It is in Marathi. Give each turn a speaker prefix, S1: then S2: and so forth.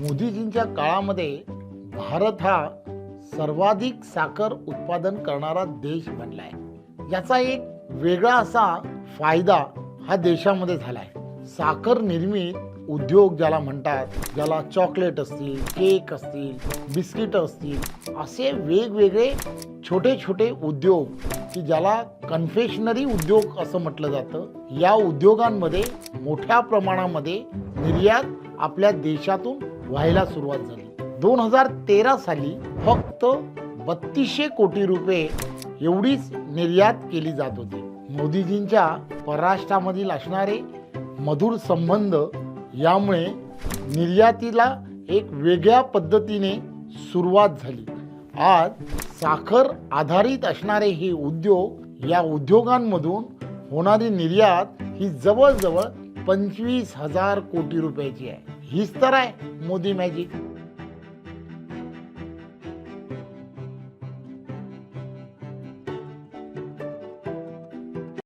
S1: मोदीजींच्या काळामध्ये भारत हा सर्वाधिक साखर उत्पादन करणारा देश बनला आहे याचा एक वेगळा असा फायदा हा देशामध्ये झाला आहे साखर निर्मित उद्योग ज्याला म्हणतात ज्याला चॉकलेट असतील केक असतील बिस्किट असतील असे वेगवेगळे छोटे छोटे उद्योग की ज्याला कन्फेशनरी उद्योग असं म्हटलं जातं. या उद्योगांमध्ये मोठ्या प्रमाणामध्ये निर्यात आपल्या देशातून व्हायला सुरुवात झाली. दोन हजार तेरा साली फक्त बत्तीसशे कोटी रुपये एवढीच निर्यात केली जात होती. मोदीजींच्या परराष्ट्रामधील असणारे मधुर संबंध यामुळे निर्यातीला एक वेगळ्या पद्धतीने सुरुवात झाली. आज साखर आधारित असणारे हे उद्योग या उद्योगांमधून होणारी निर्यात ही जवळजवळ पंचवीस हजार कोटी रुपयाची आहे. हीच तर आहे मोदी मॅजिक.